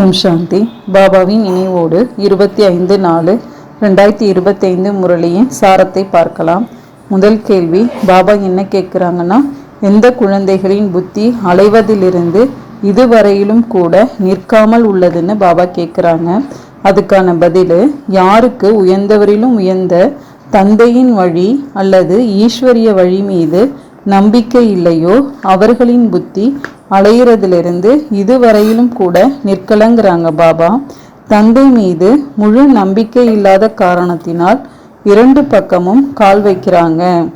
ஓம் சாந்தி. பாபாவின் நினைவோடு இருபத்தி ஐந்து நாலு ரெண்டாயிரத்தி இருபத்தைந்து முரளியின் சாரத்தை பார்க்கலாம். முதல் கேள்வி பாபா என்ன கேட்குறாங்கன்னா எந்த குழந்தைகளின் புத்தி அலைவதிலிருந்து இதுவரையிலும் கூட நிற்காமல் உள்ளதுன்னு பாபா கேட்குறாங்க. அதுக்கான பதில் யாருக்கு உயர்ந்தவரிலும் உயர்ந்த தந்தையின் வழி அல்லது ஈஸ்வரிய வழி மீது நம்பிக்கை இல்லையோ அவர்களின் புத்தி அலையிறதிலிருந்து இதுவரையிலும் கூட நிற்கலங்கிறாங்க பாபா. தந்தை மீது முழு நம்பிக்கை இல்லாத காரணத்தினால் இரண்டு பக்கமும் கால் வைக்கிறாங்க.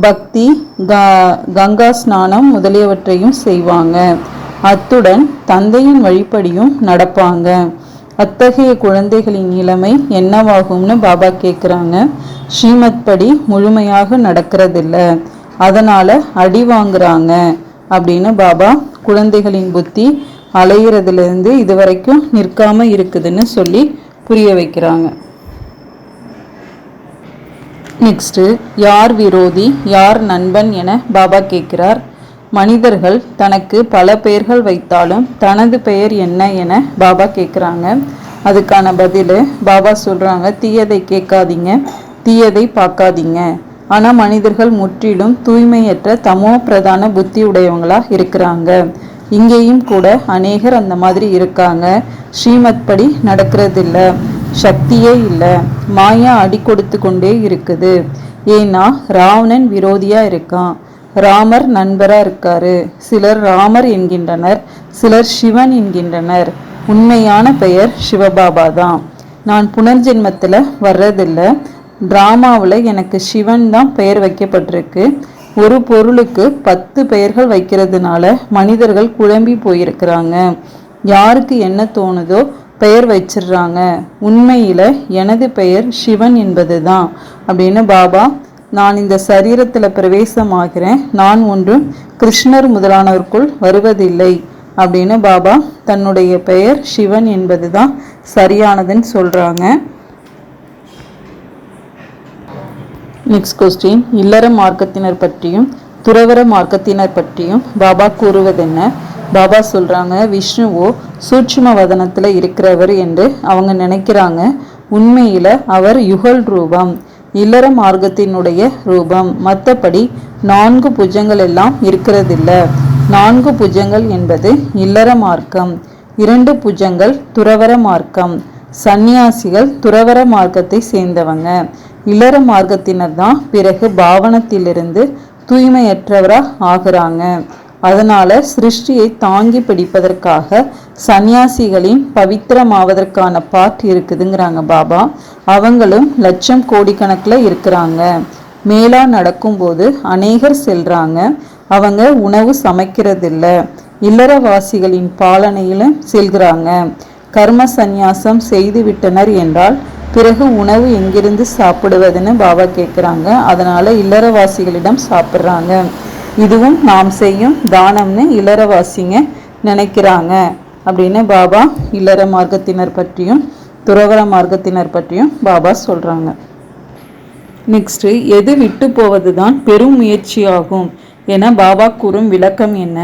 பக்தி க- கங்கா ஸ்நானம் முதலியவற்றையும் செய்வாங்க. அத்துடன் தந்தையின் வழிப்படியும் நடப்பாங்க. அத்தகைய குழந்தைகளின் நிலைமை என்னவாகும்னு பாபா கேட்குறாங்க ஸ்ரீமத் படி முழுமையாக நடக்கிறதில்ல. அதனால் அடி வாங்குறாங்க. அப்படின்னு பாபா குழந்தைகளின் புத்தி அலையிறதுலேருந்து இது வரைக்கும் நிற்காம இருக்குதுன்னு சொல்லி புரிய வைக்கிறாங்க. நெக்ஸ்ட்டு யார் விரோதி யார் நண்பன் என பாபா கேட்கிறார். மனிதர்கள் தனக்கு பல பெயர்கள் வைத்தாலும் தனது பெயர் என்ன என பாபா கேட்குறாங்க. அதுக்கான பதில் பாபா சொல்கிறாங்க தீயதை கேட்காதீங்க தீயதை பார்க்காதீங்க. ஆனால் மனிதர்கள் முற்றிலும் தூய்மையற்ற தமோ பிரதான புத்தி உடையவங்களா இருக்கிறாங்க. இங்கேயும் கூட அநேகர் அந்த மாதிரி இருக்காங்க. ஸ்ரீமத் படி நடக்கிறதில்ல. சக்தியே இல்லை. மாயா அடி கொடுத்து கொண்டே இருக்குது. ஏன்னா ராவணன் விரோதியா இருக்கான். ராமர் நண்பரா இருக்காரு. சிலர் ராமர் என்கின்றனர் சிலர் சிவன் என்கின்றனர். உண்மையான பெயர் சிவபாபா தான். நான் புனர்ஜென்மத்தில் வர்றதில்லை. ட்ராமாவில் எனக்கு சிவன் தான் பெயர் வைக்கப்பட்டிருக்கு. ஒரு பொருளுக்கு பத்து பெயர்கள் வைக்கிறதுனால மனிதர்கள் குழம்பி போயிருக்கிறாங்க. யாருக்கு என்ன தோணுதோ பெயர் வச்சிடுறாங்க உண்மையில் எனது பெயர் சிவன் என்பது தான் அப்படின்னு பாபா நான் இந்த சரீரத்தில் பிரவேசமாகிறேன். நான் ஒன்றும் கிருஷ்ணர் முதலானவருக்குள் வருவதில்லை. அப்படின்னு பாபா தன்னுடைய பெயர் சிவன் என்பது தான் சரியானதுன்னு சொல்கிறாங்க நெக்ஸ்ட் கொஸ்டின் இல்லற மார்க்கத்தினர் பற்றியும் துறவர மார்க்கத்தினர் பற்றியும் பாபா கூறுவதென்ன? பாபா சொல்றாங்க விஷ்ணுவோ சூட்சும வதனத்தில் இருக்கிறவர் என்று அவங்க நினைக்கிறாங்க. உண்மையில் அவர் யுகல் ரூபம் இல்லற மார்க்கத்தினுடைய ரூபம். மற்றபடி நான்கு புஜங்கள் எல்லாம் இருக்கிறதில்ல. நான்கு புஜங்கள் என்பது இல்லற மார்க்கம் இரண்டு புஜங்கள் துறவர மார்க்கம். சந்நியாசிகள் துறவர மார்க்கத்தை சேர்ந்தவங்க. இல்லற மார்க்கத்தினர் தான் பிறகு பாவனத்திலிருந்து தூய்மையற்றவரா ஆகுறாங்க. அதனால சிருஷ்டியை தாங்கி பிடிப்பதற்காக சந்நியாசிகளின் பவித்திரமாவதற்கான பாட் இருக்குதுங்கிறாங்க பாபா. அவங்களும் லட்சம் கோடிக்கணக்கில் இருக்கிறாங்க. மேலா நடக்கும்போது அநேகர் செல்றாங்க. அவங்க உணவு சமைக்கிறதில்ல. இல்லறவாசிகளின் பாலனையிலும் செல்கிறாங்க. கர்ம சந்நியாசம் செய்து விட்டனர் என்றால் பிறகு உணவு எங்கிருந்து சாப்பிடுவதுன்னு பாபா கேட்குறாங்க. அதனால இல்லறவாசிகளிடம் சாப்பிட்றாங்க. இதுவும் நாம் செய்யும் தானம்னு இல்லறவாசிங்க நினைக்கிறாங்க. அப்படின்னு பாபா இல்லற மார்க்கத்தினர் பற்றியும் துறவர மார்க்கத்தினர் பற்றியும் பாபா சொல்றாங்க. நெக்ஸ்ட்டு எது விட்டு போவது தான் பெரும் முயற்சியாகும் என பாபா கூறும் விளக்கம் என்ன?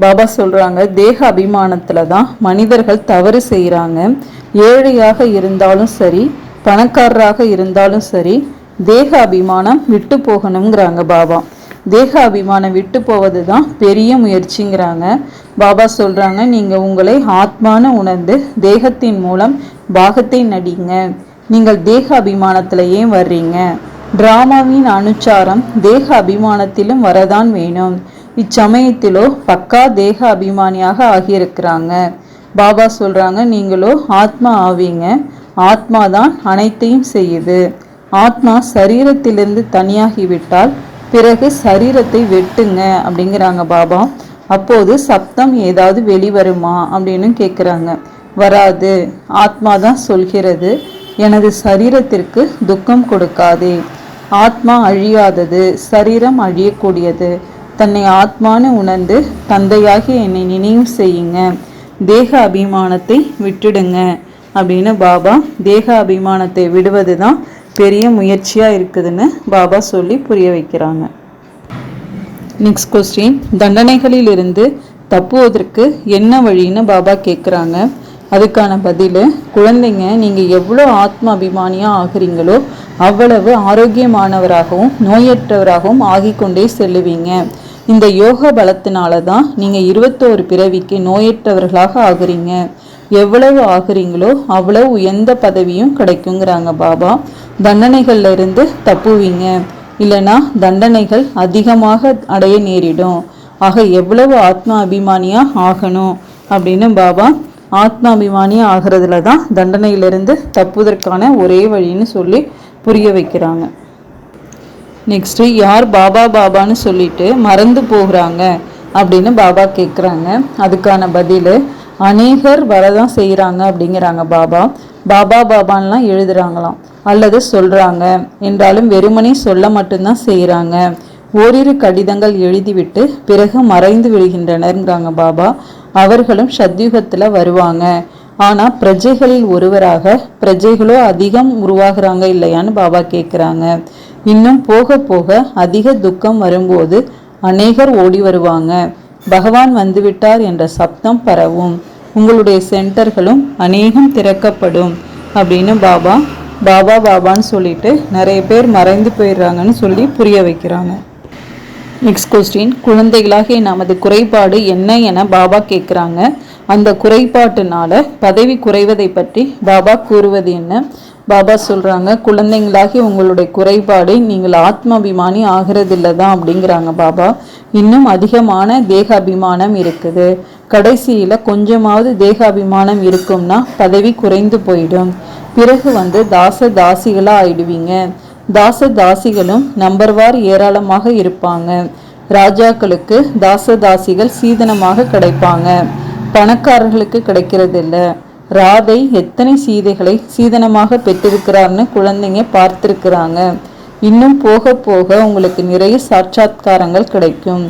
பாபா சொல்றாங்க தேக அபிமானத்தில் தான் மனிதர்கள் தவறு செய்கிறாங்க ஏழையாக இருந்தாலும் சரி பணக்காரராக இருந்தாலும் சரி தேக அபிமானம் விட்டு போகணுங்கிறாங்க பாபா. தேக அபிமானம் விட்டு போவது தான் பெரிய முயற்சிங்கிறாங்க. பாபா சொல்கிறாங்க நீங்கள் உங்களை ஆத்மான உணர்ந்து தேகத்தின் மூலம் பாகத்தை நடிங்க. நீங்கள் தேக அபிமானத்திலேயே ஏன் வர்றீங்க? டிராமாவின் அனுச்சாரம் தேக அபிமானத்திலும் வரதான் வேணும். இச்சமயத்திலோ பக்கா தேக அபிமானியாக ஆகியிருக்கிறாங்க. பாபா சொல்கிறாங்க நீங்களோ ஆத்மா ஆவீங்க. ஆத்மா தான் அனைத்தையும் செய்யுது. ஆத்மா சரீரத்திலிருந்து தனியாகிவிட்டால் பிறகு சரீரத்தை வெட்டுங்க அப்படிங்கிறாங்க பாபா. அப்போது சப்தம் ஏதாவது வெளிவருமா அப்படின்னு கேட்குறாங்க வராது. ஆத்மா தான் சொல்கிறது எனது சரீரத்திற்கு துக்கம் கொடுக்காதே. ஆத்மா அழியாதது சரீரம் அழியக்கூடியது. தன்னை ஆத்மான்னு உணர்ந்து தந்தையாகி என்னை நினைவு செய்யுங்க. தேக அபிமானத்தை விட்டுடுங்க அப்படின்னு பாபா தேக அபிமானத்தை விடுவது தான் பெரிய முயற்சியாக இருக்குதுன்னு பாபா சொல்லி புரிய வைக்கிறாங்க. நெக்ஸ்ட் கொஸ்டின் தண்டனைகளிலிருந்து தப்புவதற்கு என்ன வழின்னு பாபா கேட்குறாங்க அதுக்கான பதில் குழந்தைங்க நீங்கள் எவ்வளோ ஆத்ம அபிமானியாக ஆகிறீங்களோ அவ்வளவு ஆரோக்கியமானவராகவும் நோயற்றவராகவும் ஆகிக்கொண்டே செல்லுவீங்க. இந்த யோக பலத்தினால தான் நீங்கள் இருபத்தோரு பிறவிக்கு நோயற்றவர்களாக ஆகுறீங்க. எவ்வளவு ஆகுறீங்களோ அவ்வளவு உயர்ந்த பதவியும் கிடைக்குங்கிறாங்க பாபா. தண்டனைகள்ல இருந்து தப்புவீங்க. இல்லைன்னா தண்டனைகள் அதிகமாக அடைய நேரிடும். ஆக எவ்வளவு ஆத்மா அபிமானியாக ஆகணும் அப்படின்னு பாபா ஆத்மாபிமானியாக ஆகிறதுல தான் தண்டனையிலிருந்து தப்புவதற்கான ஒரே வழின்னு சொல்லி புரிய வைக்கிறாங்க. நெக்ஸ்ட்டு யார் பாபா பாபான்னு சொல்லிட்டு மறந்து போகிறாங்க அப்படின்னு பாபா கேட்குறாங்க அதுக்கான பதில் அநேகர் வரதான் செய்கிறாங்க அப்படிங்கிறாங்க பாபா. பாபா பாபான்லாம் எழுதுறாங்களாம். அல்லது சொல்கிறாங்க என்றாலும் வெறுமனே சொல்ல மட்டும்தான் செய்கிறாங்க ஓரிரு கடிதங்கள் எழுதிவிட்டு பிறகு மறைந்து விடுகின்றனர்ங்கிறாங்க பாபா. அவர்களும் சத்யுகத்தில் வருவாங்க. ஆனால் பிரஜைகளில் ஒருவராக பிரஜைகளோ அதிகம் உருவாகிறாங்க இல்லையான்னு பாபா கேட்குறாங்க இன்னும் போக போக அதிக துக்கம் வரும்போது அநேகர் ஓடி வருவாங்க. பகவான் வந்துவிட்டார் என்ற சப்தம் பரவும். உங்களுடைய சென்டர்களும் அநேகம் திறக்கப்படும் அப்படின்னு பாபா பாபா பாபான்னு சொல்லிட்டு நிறைய பேர் மறைந்து போயிடுறாங்கன்னு சொல்லி புரிய வைக்கிறாங்க. நெக்ஸ்ட் கொஸ்டின் குழந்தைகளாகிய நமது குறைபாடு என்ன என பாபா கேட்குறாங்க. அந்த குறைபாட்டுனால பதவி குறைவதை பற்றி பாபா கூறுவது என்ன? பாபா சொல்கிறாங்க குழந்தைங்களாகி உங்களுடைய குறைபாடு நீங்கள் ஆத்மாபிமானி ஆகிறதில்ல தான் அப்படிங்கிறாங்க பாபா. இன்னும் அதிகமான தேகாபிமானம் இருக்குது. கடைசியில் கொஞ்சமாவது தேகாபிமானம் இருக்கும்னா பதவி குறைந்து போயிடும். பிறகு வந்து தாச தாசிகளாக ஆயிடுவீங்க. தாச தாசிகளும் நம்பர்வார் ஏராளமாக இருப்பாங்க. ராஜாக்களுக்கு தாச தாசிகள் சீதனமாக கிடைப்பாங்க. பணக்காரர்களுக்கு கிடைக்கிறதில்ல. ராதை எத்தனை சீதைகளை சீதனமாக பெற்றிருக்கிறார்னு குழந்தைங்க பார்த்துருக்குறாங்க. இன்னும் போக போக உங்களுக்கு நிறைய சாட்சாத்காரங்கள் கிடைக்கும்.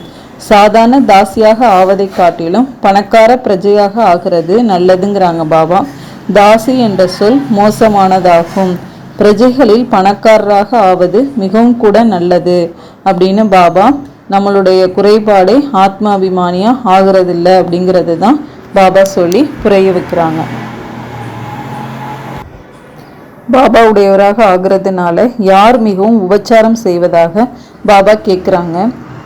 சாதாரண தாசியாக ஆவதை காட்டிலும் பணக்கார பிரஜையாக ஆகிறது நல்லதுங்கிறாங்க பாபா. தாசி என்ற சொல் மோசமானதாகும். பிரஜைகளில் பணக்காரராக ஆவது மிகவும் கூட நல்லது அப்படின்னு பாபா நம்மளுடைய குறைபாடே ஆத்மாபிமானியாக ஆகிறதில்ல அப்படிங்கிறது தான் பாபா சொல்லி புரிய வைக்கிறாங்க. பாபா உடையவராக ஆகிறதுனால யார் மிகவும் உபச்சாரம் செய்வதாக பாபா கேட்குறாங்க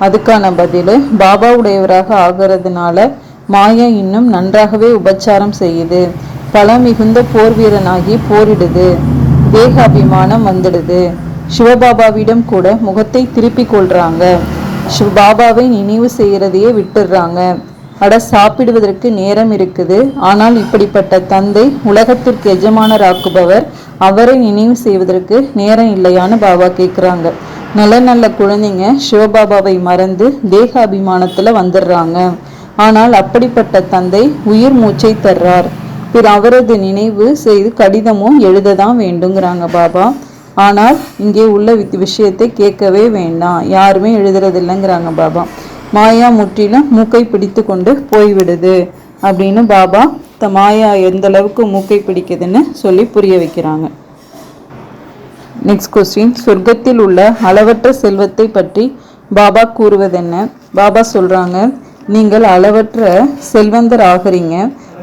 அதுக்கான பதில் பாபா உடையவராக ஆகிறதுனால மாயா இன்னும் நன்றாகவே உபச்சாரம் செய்யுது. பல மிகுந்த போர் வீரனாகி போரிடுது. தேக அபிமானம் வந்துடுது. சிவபாபாவிடம் கூட முகத்தை திருப்பி கொள்றாங்க. சிவபாபாவை நினைவு செய்யறதையே விட்டுடுறாங்க அட சாப்பிடுவதற்கு நேரம் இருக்குது. ஆனால் இப்படிப்பட்ட தந்தை உலகத்திற்கு எஜமானராக்குபவர் அவரை நினைவு செய்வதற்கு நேரம் இல்லையான்னு பாபா கேட்குறாங்க நல்ல நல்ல குழந்தைங்க சிவபாபாவை மறந்து தேகாபிமானத்தில் வந்துடுறாங்க ஆனால் அப்படிப்பட்ட தந்தை உயிர் மூச்சை தர்றார். பிற அவரது நினைவு செய்து கடிதமும் எழுத தான் வேண்டுங்கிறாங்க பாபா. ஆனால் இங்கே உள்ள வித் விஷயத்தை கேட்கவே வேண்டாம். யாருமே எழுதுறதில்லைங்கிறாங்க பாபா. மாயா முற்றிலும் மூக்கை பிடித்து கொண்டு போய்விடுது அப்படின்னு பாபா த மாயா எந்த அளவுக்கு மூக்கை பிடிக்குதுன்னு சொல்லி புரிய வைக்கிறாங்க. நெக்ஸ்ட் கொஸ்டின் சொர்க்கத்தில் உள்ள அளவற்ற செல்வத்தை பற்றி பாபா கூறுவதென்ன? பாபா சொல்றாங்க நீங்கள் அளவற்ற செல்வந்தர் ஆகிறீங்க.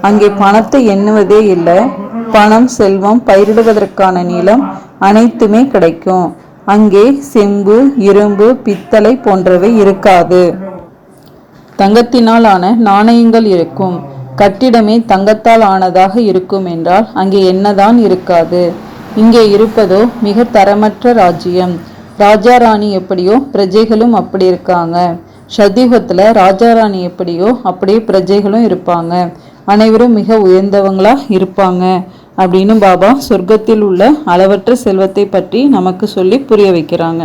அங்கே பணத்தை எண்ணுவதே இல்லை. பணம் செல்வம் பயிரிடுவதற்கான நிலம் அனைத்துமே கிடைக்கும். அங்கே செம்பு இரும்பு பித்தளை போன்றவை இருக்காது. தங்கத்தினால் ஆன நாணயங்கள் இருக்கும். கட்டிடமே தங்கத்தால் ஆனதாக இருக்கும் என்றால் அங்கே என்னதான் இருக்காது. இங்கே இருப்பதோ மிக தரமற்ற ராஜ்யம். ராஜா ராணி எப்படியோ பிரஜைகளும் அப்படி இருக்காங்க. சத்தியுகத்தில் ராஜா ராணி எப்படியோ அப்படியே பிரஜைகளும் இருப்பாங்க. அனைவரும் மிக உயர்ந்தவங்களா இருப்பாங்க அப்படின்னு பாபா சொர்க்கத்தில் உள்ள அளவற்ற செல்வத்தை பற்றி நமக்கு சொல்லி புரிய வைக்கிறாங்க.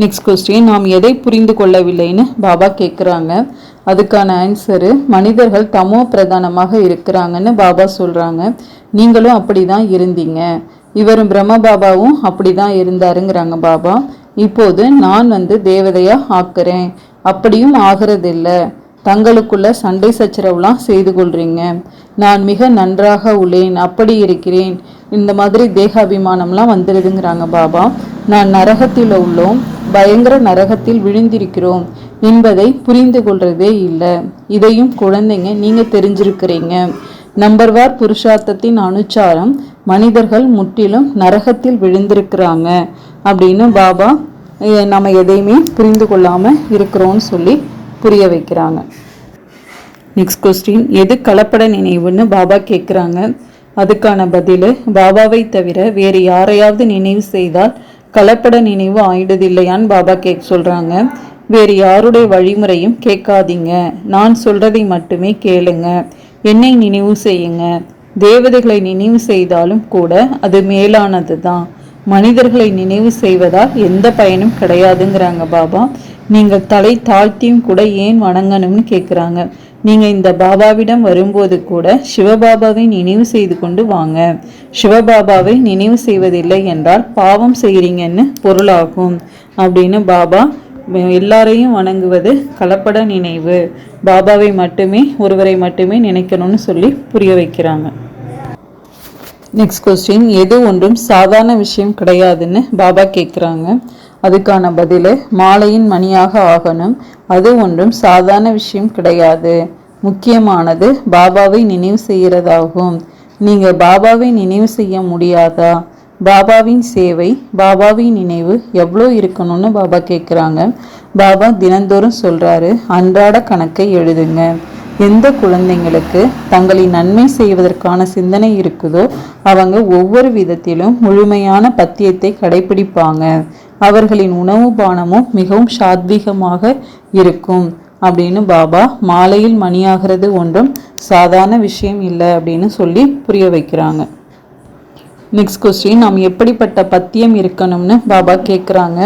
நெக்ஸ்ட் கொஸ்டின் நாம் எதை புரிந்து கொள்ளவில்லைன்னு பாபா கேட்குறாங்க அதுக்கான ஆன்சரு மனிதர்கள் தமோ பிரதானமாக இருக்கிறாங்கன்னு பாபா சொல்கிறாங்க நீங்களும் அப்படி தான் இருந்தீங்க. இவரும் பிரம்ம பாபாவும் அப்படி தான் இருந்தாருங்கிறாங்க பாபா. இப்போது நான் வந்து தேவதையாக ஆக்குறேன். அப்படியும் ஆகிறதில்ல. தங்களுக்குள்ள சண்டை சச்சரவுலாம் செய்து கொள்றீங்க. நான் மிக நன்றாக உள்ளேன். அப்படி இருக்கிறேன். இந்த மாதிரி தேகாபிமானம்லாம் வந்துடுதுங்கிறாங்க பாபா. நான் நரகத்தில் உள்ளோம். பயங்கர நரகத்தில் விழுந்திருக்கிறோம். என்பதை புரிந்து கொள்றதே இல்லை. இதையும் குழந்தைங்க நீங்க தெரிஞ்சிருக்கிறீங்க. நம்பர்வார் புருஷார்த்தத்தின் அனுச்சாரம் மனிதர்கள் முற்றிலும் நரகத்தில் விழுந்திருக்கிறாங்க அப்படின்னு பாபா நம்ம எதையுமே புரிந்து கொள்ளாமல் இருக்கிறோம்னு சொல்லி புரிய வைக்கிறாங்க. நெக்ஸ்ட் கொஸ்டின் எது கலப்பட நினைவுன்னு பாபா கேட்குறாங்க அதுக்கான பதில் பாபாவை தவிர வேறு யாரையாவது நினைவு செய்தால் கலப்பட நினைவு ஆயிடுதில்லையான்னு பாபா கேட்க சொல்கிறாங்க வேறு யாருடைய வழிமுறையும் கேட்காதீங்க. நான் சொல்றதை மட்டுமே கேளுங்க. என்னை நினைவு செய்யுங்க. தேவதைகளை நினைவு செய்தாலும் கூட அது மேலானது தான் மனிதர்களை நினைவு செய்வதால் எந்த பயனும் கிடையாதுங்கிறாங்க பாபா. நீங்கள் தலை தாழ்த்தியும் கூட ஏன் வணங்கணும்னு கேட்குறாங்க நீங்கள் இந்த பாபாவிடம் வரும்போது கூட சிவபாபாவை நினைவு செய்து கொண்டு வாங்க. சிவபாபாவை நினைவு செய்வதில்லை என்றால் பாவம் செய்கிறீங்கன்னு பொருளாகும். அப்படின்னு பாபா எல்லாரையும் வணங்குவது கலப்பட நினைவு. பாபாவை மட்டுமே ஒருவரை மட்டுமே நினைக்கணும்னு சொல்லி புரிய வைக்கிறாங்க. நெக்ஸ்ட் கொஸ்டின் எது ஒன்றும் சாதாரண விஷயம் கிடையாதுன்னு பாபா கேட்குறாங்க அதுக்கான பதில் மாலையின் மணியாக ஆகணும். அது ஒன்றும் சாதாரண விஷயம் கிடையாது. முக்கியமானது பாபாவை நினைவு செய்கிறதாகும். நீங்கள் பாபாவை நினைவு செய்ய முடியாதா? பாபாவின் சேவை பாபாவின் நினைவு எவ்வளோ இருக்கணும்னு பாபா கேட்குறாங்க. பாபா தினந்தோறும் சொல்கிறாரு அன்றாட கணக்கை எழுதுங்க. எந்த குழந்தைங்களுக்கு தங்களின் நன்மை செய்வதற்கான சிந்தனை இருக்குதோ அவங்க ஒவ்வொரு விதத்திலும் முழுமையான பத்தியத்தை கடைபிடிப்பாங்க அவர்களின் உணவு பானமும் மிகவும் சாத்வீகமாக இருக்கும். அப்படின்னு பாபா மாலையில் மணியாகிறது ஒன்றும் சாதாரண விஷயம் இல்லை அப்படின்னு சொல்லி புரிய வைக்கிறாங்க. நெக்ஸ்ட் கொஸ்டின் நாம் எப்படிப்பட்ட பத்தியம் இருக்கணும்னு பாபா கேட்குறாங்க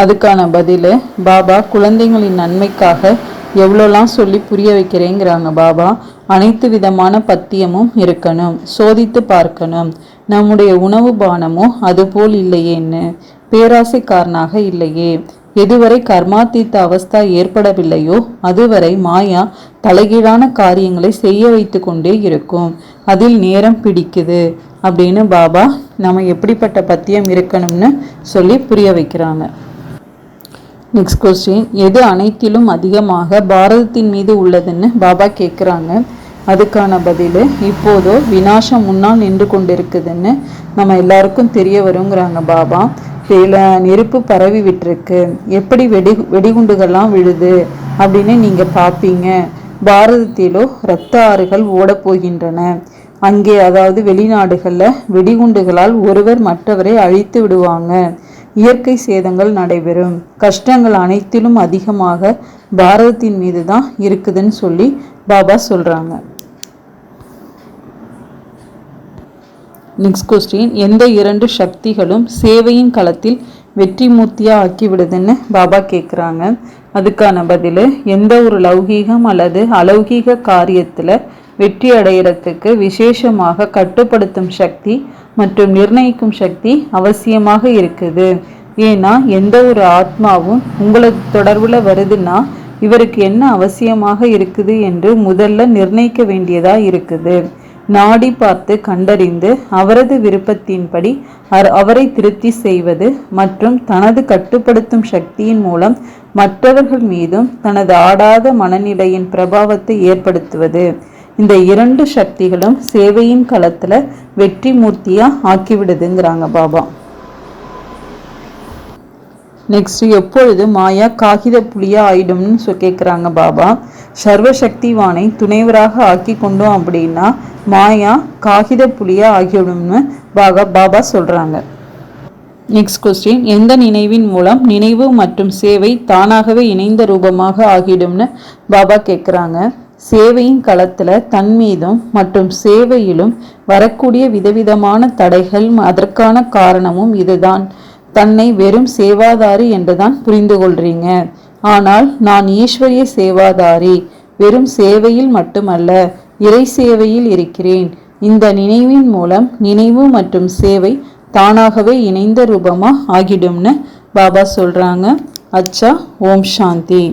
அதுக்கான பதில் பாபா குழந்தைகளின் நன்மைக்காக எவ்வளோலாம் சொல்லி புரிய வைக்கிறேங்கிறாங்க பாபா. அனைத்து விதமான பத்தியமும் இருக்கணும் சோதித்து பார்க்கணும். நம்முடைய உணவு பானமோ அதுபோல் இல்லையேன்னு பேராசைக்காரனாக இல்லையே. எதுவரை கர்மாத்தீத்த அவஸ்தா ஏற்படவில்லையோ அதுவரை மாயா தலைகீழான காரியங்களை செய்ய வைத்து கொண்டே இருக்கும். அதில் நேரம் பிடிக்குது அப்படின்னு பாபா நம்ம எப்படிப்பட்ட பத்தியம் இருக்கணும்னு சொல்லி புரிய வைக்கிறாங்க. நெக்ஸ்ட் கொஸ்டின் எது அனைத்திலும் அதிகமாக பாரதத்தின் மீது உள்ளதுன்னு பாபா கேட்குறாங்க அதுக்கான பதில் இப்போதோ வினாசம் முன்னால் நின்று கொண்டிருக்குதுன்னு நம்ம எல்லாருக்கும் தெரிய வருங்கிறாங்க பாபா. சில நெருப்பு பரவி விட்டுருக்கு. எப்படி வெடி வெடிகுண்டுகள்லாம் விழுது அப்படின்னு நீங்கள் பார்ப்பீங்க பாரதத்திலோ இரத்த ஆறுகள் ஓடப்போகின்றன அங்கே அதாவது வெளிநாடுகளில் வெடிகுண்டுகளால் ஒருவர் மற்றவரை அழித்து விடுவாங்க. இயற்கை சேதங்கள் நடைபெறும். கஷ்டங்கள் அனைத்திலும் அதிகமாக பாரதத்தின் மீது தான் இருக்குதுன்னு சொல்லி பாபா சொல்கிறாங்க நெக்ஸ்ட் கொஸ்டின். எந்த இரண்டு சக்திகளும் சேவையின் களத்தில் வெற்றி மூர்த்தியாக ஆக்கிவிடுதுன்னு பாபா கேட்குறாங்க அதுக்கான பதில் எந்த ஒரு லௌகீகம் அல்லது அலௌகீக காரியத்தில் வெற்றி அடையிறதுக்கு விசேஷமாக கட்டுப்படுத்தும் சக்தி மற்றும் நிர்ணயிக்கும் சக்தி அவசியமாக இருக்குது. ஏன்னா எந்த ஒரு ஆத்மாவும் உங்களுக்கு தொடர்பில் வருதுன்னா இவருக்கு என்ன அவசியமாக இருக்குது என்று முதல்ல நிர்ணயிக்க வேண்டியதாக இருக்குது. நாடி பார்த்து கண்டறிந்து அவரது விருப்பத்தின்படி அவரை திருப்தி செய்வது மற்றும் தனது கட்டுப்படுத்தும் சக்தியின் மூலம் மற்றவர்கள் மீதும் தனது ஆடாத மனநிலையின் பிரபாவத்தை ஏற்படுத்துவது. இந்த இரண்டு சக்திகளும் சேவையின் களத்துல வெற்றி மூர்த்தியா ஆக்கிவிடுதுங்கிறாங்க பாபா. நெக்ஸ்ட் எப்பொழுது மாயா காகித புலியா ஆயிடும்னு கேட்குறாங்க பாபா. சர்வசக்திவானை துணைவராக ஆக்கி கொண்டோம் அப்படின்னா மாயா காகித புலியா ஆகிவிடும்னு பாபா பாபா சொல்கிறாங்க நெக்ஸ்ட் கொஸ்டின் எந்த நினைவின் மூலம் நினைவு மற்றும் சேவை தானாகவே இணைந்த ரூபமாக ஆகிடும்னு பாபா கேட்குறாங்க சேவையின் களத்தில் தன்மீதும் மற்றும் சேவையிலும் வரக்கூடிய விதவிதமான தடைகள் அதற்கான காரணமும் இதுதான். தன்னை வெறும் சேவாதாரி என்றுதான் புரிந்து கொள்றீங்க ஆனால் நான் ஈஸ்வரிய சேவாதாரி வெறும் சேவையில் மட்டுமல்ல இறை சேவையில் இருக்கிறேன். இந்த நினைவின் மூலம் நினைவு மற்றும் சேவை தானாகவே இணைந்த ரூபமாக ஆகிடும்னு பாபா சொல்கிறாங்க அச்சா ஓம் சாந்தி.